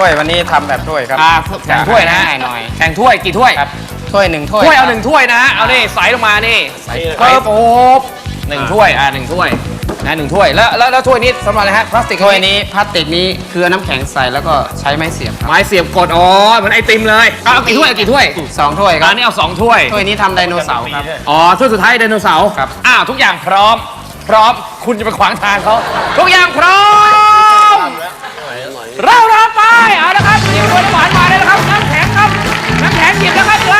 ถ้วยวันนี้ทำแบบถ้วยครับ อ่าแข่งถ้วยนะง่ายหน่อยแข่งถ้วยกี่ถ้วยครับถ้วยหนึ่งถ้วยถ้วยเอาครับหนึ่งถ้วยนะฮะเอานี่ใส่ลงมานี่ใส่เปิบโป๊บหนึ่งถ้วยอ่าหนึ่งถ้วยนะหนึ่งถ้วยแล้วแล้วแล้วถ้วยนี้สำหรับอะไรฮะพลาสติกถ้วยนี้พลาสติกนี้คือน้ำแข็งใส่แล้วก็ใช้ไม้เสียบครับไม้เสียบกดอ๋อเหมือนไอติมเลยเอาเอากี่ถ้วยเอากี่ถ้วยสองถ้วยคอัรับนนี้เอาสองถ้วย ถ้วยนี้ทำไดโนเสาร์ครับ อ๋อถ้วยสุดท้ายไดโนเสาร์ครับ อ้าว ทุกอย่างพร้อม พร้อม คุณจะไปขวางทางเขา ทุกอย่างพร้อม เริ่มรับไปเอาละครับหยิบถ้วยน้ำหวานมาเลยนะครับน้ำแข็งครับน้ำแข็งหยิบนะครับล้วครับ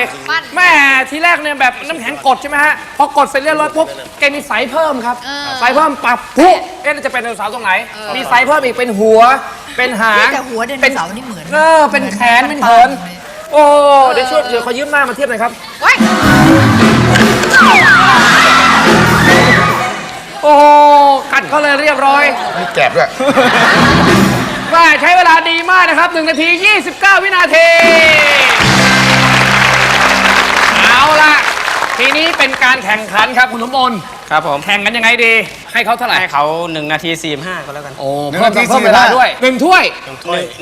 ดี๋ยวมาดูหน่อยแม่ทีแรกเนี่ยแบบน้ำแข็งกดใช่ไหมฮะ พอกดเสร็จเรียบร้อยปุ๊บแกมีไซส์เพิ่มครับไซส์เพิ่มปรับพุเอ๊ะจะเป็นไดโนเสาร์ตรงไหน มีไซส์เพิ่มอีกเป็นหัว เป็นหางแต่หัวไดโนเสาร์นี่เหมือนเออเป็นแขนเป็นเขินโอ้เดี๋ยวช่วยเดี๋ยวขอยืมหน้ามาเทียบหน่อยครับว้ายโอ้กัดเขาเลยเรียบร้อย มีแกบด้วยแม่ใช้เวลาดีมากนะครับ 1 นาที 29 วินาที เอาล่ะ ทีนี้เป็นการแข่งขันครับคุณสมบลครับผม แข่งกันยังไงดี ให้เขาเท่าไหร่ ให้เขา1นาที45ก็แล้วกันโอ้เพิ่มเพิ่มเวลาด้วยหนึ่งถ้วย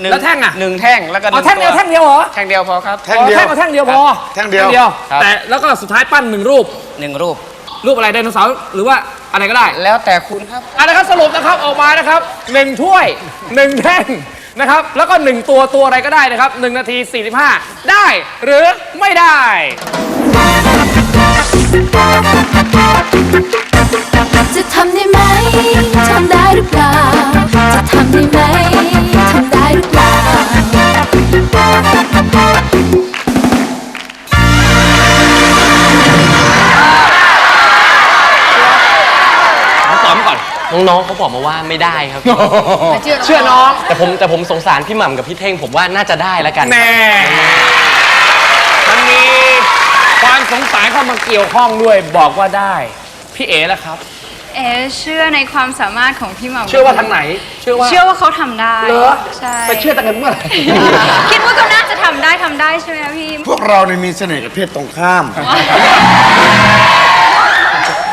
หนึ่งแล้วแท่งอะ หนึ่งแท่งแล้วก็หเอานึ่แท่งเดียวตัแท่งเดียวเหรอแท่งเดียวพอครับ แท่งเดียวอ๋อแท่งเอาแท่งเดียวพอแท่งเดียว ครับ แต่แล้วก็สุดท้ายปั้นหนึ่งรูป หนึ่งรูป รูปอะไรไดโนเสาร์หรือว่าอะไรก็ได้ แล้วแต่คุณครับอันนะครับสรุปนะครับออกมานะครับหนึ่งถ้วยหนึ่งแท่งนะครับ แล้วก็หนึ่งตัวตัวอะไรก็ได้นะครับหนึ่งนาที45 ได้หรือไม่ได้ จะทำได้ไหม ทำได้หรือเปล่า จะทำได้ไหม ทำได้หรือเปล่าตอบก่อนน้องๆเขาบอกมาว่าไม่ได้ครับเชื่อเชื่อน้อง แต่ผมแต่ผมสงสารพี่หม่ำกับพี่เท่งผมว่าน่าจะได้แล้วกัน แน่มันมี ความสงสารเข้ามาเกี่ยวข้องด้วยบอกว่าได้ พี่เอ๋แล้วครับ เอ๋เชื่อในความสามารถของพี่หม่ำเชื่อว่าทางไหน เชื่อว่าเชื่อว่าเขาทำได้เหรอใช่ไปเชื่อตั้งแต่เมื่อไหร่คิดว่าเขาน่าจะทำได้ทำได้ใช่ไหมคะพี่ พวกเราเนี่ยมีเสน่ห์กับเพศตรงข้าม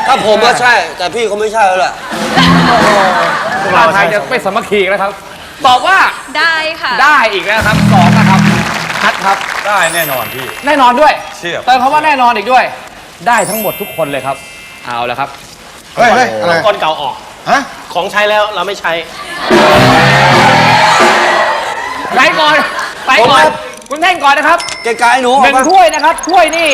ถ้าผมก็ใช่ แต่พี่เขาไม่ใช่แล้วแหละพวกเราไทยจะไม่สามัคคีกันแล้วครับ ตอบว่าได้ค่ะ ได้อีกแล้วครับสองนะครับ ชัดครับ ได้แน่นอนพี่ แน่นอนด้วยเชื่อเติมคำว่าแน่นอนอีกด้วย ได้ทั้งหมดทุกคนเลยครับ เอาละครับ เฮ้ยเฮ้ยอะไรก้อนเก่าออก ฮะของใช้แล้วเราไม่ใช้ ไปก่อน ไปก่อน คุณแท่งก่อนนะครับ ไกลๆหนูหเอานึ่งปะถ้วยนะครับ ถ้วยนี่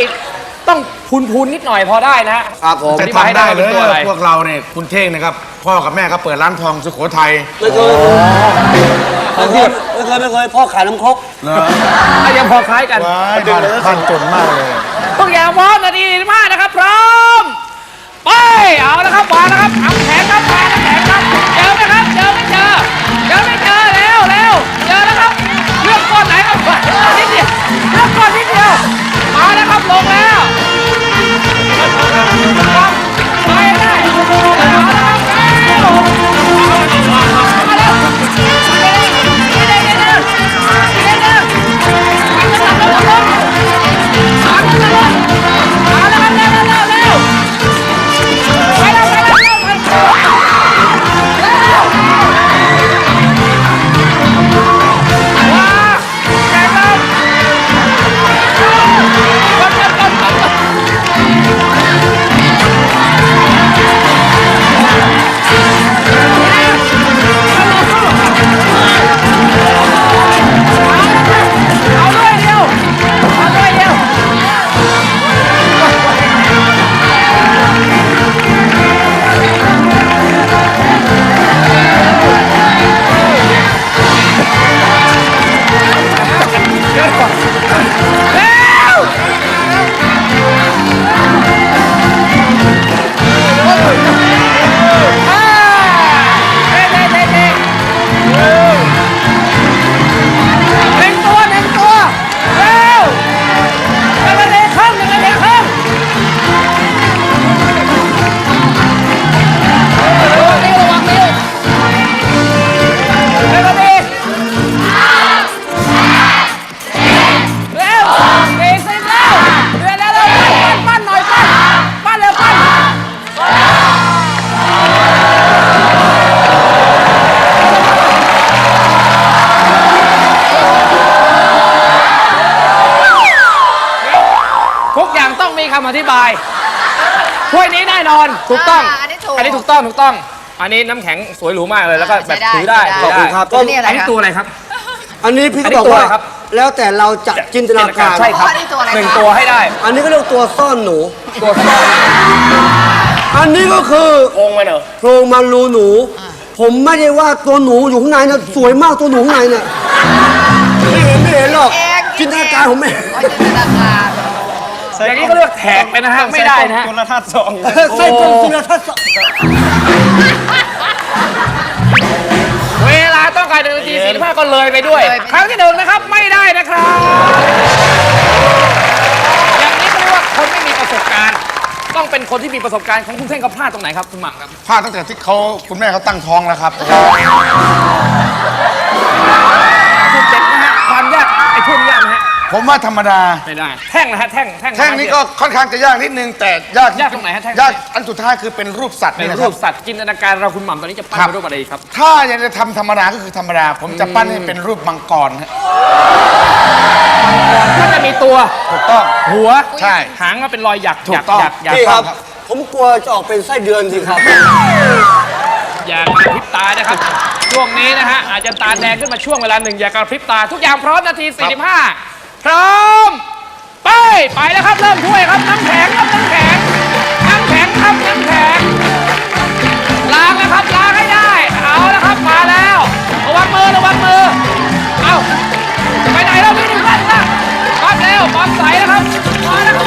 ต้อง พูนพูนๆนิดหน่อยพอได้นะครับผม จะอธิบายให้ทำได้เลยเป็นตัวอะไร พวกเราเนี่ยคุณเท่งนะครับ พ่อกับแม่ก็เปิดร้านทองสุโขทัยไม่เคยไม่เคยไม่เคยไม่เคยพ่อขายน้ำครกเนอะอะยังพอคล้ายกัน ว้ายบ้านบ้านจนมากเลย ทุกอย่างพร้อมนาทีมากนะครับ พร้อม ไป เอาละครับมาแล้วครับเอาแขนครับมาแขนครับเจอไหมครับ เจอไม่เจอ เจอไม่เจอแล้วแล้วเจอแล้วครับ เลือกก้อนไหนครับนิดเดียวำอธิบายถ้วยนี้แน่นอนถูกต้องอันนี้ถูกอันนี้ถูกต้องถูกต้อง อันนี้น้ำแข็งสวยหรูมากเลยแล้วก็แบบถือได้ใช้ขอบคุณครับ อันนี้อะไรอันนี้คตัวอะไรครับ อันนี้พี่อับอกว่าแล้วแต่เราจะจินตนาการ ใช่ครับอันนี้ตัวอะหนึ่งตัวให้ได้อันนี้ก็เรียกตัวซ่อนหนู ตัวซ่อนอันนี้ก็คือโครงมันเหรอโครงมารูหนู ผมไม่ได้ว่าตัวหนูอยู่ข้างในนะสวยมากตัวหนูข้างในเนี่ยไม่เห็นไม่เห็นหรอกจินตนาการผมเองจินตนาการ อย่างนี้ก็เรียกแถกไปนะฮะ ไม่ได้นะฮะ คนละธาตุสองไส้กรองสุรทัศน์เวลาต้องการหนึ่งนาทีสี่สิบห้าก็เลยไปด้วยครั้งที่หนึ่งนะครับไม่ได้นะครับ อย่างนี้เขเรียกว่าคนไม่มีประสบการณ์ ต้องเป็นคนที่มีประสบการณ์ของคุณเท่งเขาพลาดตรงไหนครับคุณหม่ำครับ พลาดตั้งแต่ที่เขาคุณแม่เขาตั้งท้องแล้วครับ ผมว่าธรรมดา ไม่ได้ แท่งนะฮะแท่งแท่ง แท่งนี้ก็ค่อนข้างจะยากนิดนึง แต่ยากยากตรงไหนฮะแท่ง ยากอันสุดท้ายคือเป็นรูปสัตว์เป็นะครูรัปสัตว์จินตนาการเราคุณหม่ำตอนนี้จะปั้นเป็นรูปอะไรครับ ถ้าอยากจะทำธรรมดาก็คือธรรมดา ผมจะปั้นให้เป็นรูปมังกรฮะก็จะมีตัวถูกต้อง หัวใช่หางก็เป็นรอยหยักถูกต้องพี่ครับ ผมกลัวจะออกเป็นไส้เดือนสิครับอย่ากริบตานะครับ ช่วงนี้นะฮะอาจจะตาแดงขึ้นมาช่วงเวลาหนึ่งอย่ากระพริบตาทุกอย่างพร้อมนาที 45 พร้อม ไป ไปแล้วครับ เริ่มถ้วยครับ น้ำแข็งครับ น้ำแข็ง น้ำแข็งครับ น้ำแข็ง ล้างนะครับ ล้างให้ได้ เอาแล้วครับ มาแล้ว ระวังมือ ระวังมือ เอาไปไหนแล้วพี่หนึ่งล่างล่างปั๊บเร็วปั๊บใสนะครับ มาแล้ว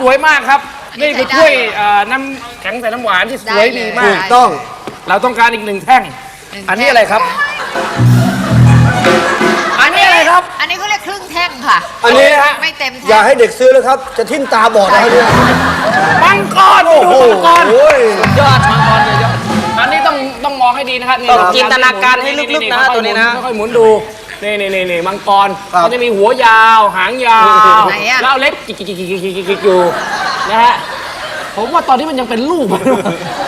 สวยมากครับ นี่คือถ้วยเอ่อน้ำแข็งใส่น้ำหวานที่สวยดีมาถูก กต้อง เราต้องการอีกหนึ่งแท่งหงอันนี้อะไรครับ อันนี้อะไรครับ อันนี้เขาเรียกครึ่งแท่งค่ะ อันนี้ฮะ ไม่เต็มแท่ง อย่าให้เด็กซื้อเลยครับ จะทิ่มตาบอดนะครับเนี่ยมังกรโอ้โหมังกร โอ้ย ยอดมังกรเลยยอดอันนี้ต้องต้องมองให้ดีนะครับต้องจินตนาการให้ลึกๆนะค่อยๆตัวนี้นะหมุค่อยๆหมุนดู นี่นี่นี่นี่มังกรครับ เขาจะมีหัวยาว หางยาวไหนอะ แล้วเอาเล็บกิกกิกกิกกิกกิกกิกอยู่นะฮะผมว่าตอนนี้มันยังเป็นลูกมันอยู่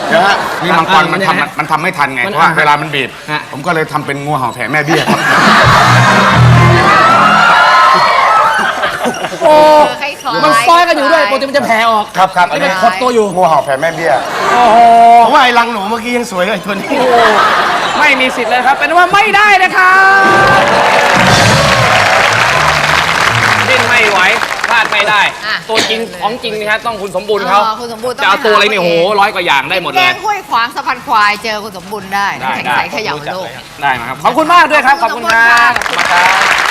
เดี๋ยวฮะนี่มังกรมันอะทำมันมันทำไม่ทันไง มันเพราะว่าอะเวลามันบีบ ฮะ ผมก็เลยทำเป็นงูเห่าแผ่แม่เบี้ยครับ โอ้คล้ายๆมันซ้อยกันอยู่ด้วยปกติมันจะแผ่ออกครับครับนี่มันขดตัวอยู่งูเห่าแผ่แม่เบี้ยโอ้โห ผมว่าไอ้รังหนูเมื่อกี้ยังสวยเลยตัวนี้ ไม่มีสิทธิ์เลยครับ เป็นว่าไม่ได้นะครับดิ้นไม่ไหวพลาดไม่ได้ อะตัวจริงของจริงนี่ฮะต้องคุณสมบูรณ์เขาอ๋อคุณสมบูรณ์ต้องจะเอาตัวอะไรนี่ไปหาโหเอง ร้อยกว่าอย่างได้หมดแกเลยงห้วยขวางสะพานควายเจอคุณสมบูรณ์ได้ได้แข่งได้ใสเขย่าโลก ได้มาครับขอบคุณมากด้วยครับขอบคุณครับขอบคุณขอบคุณครับ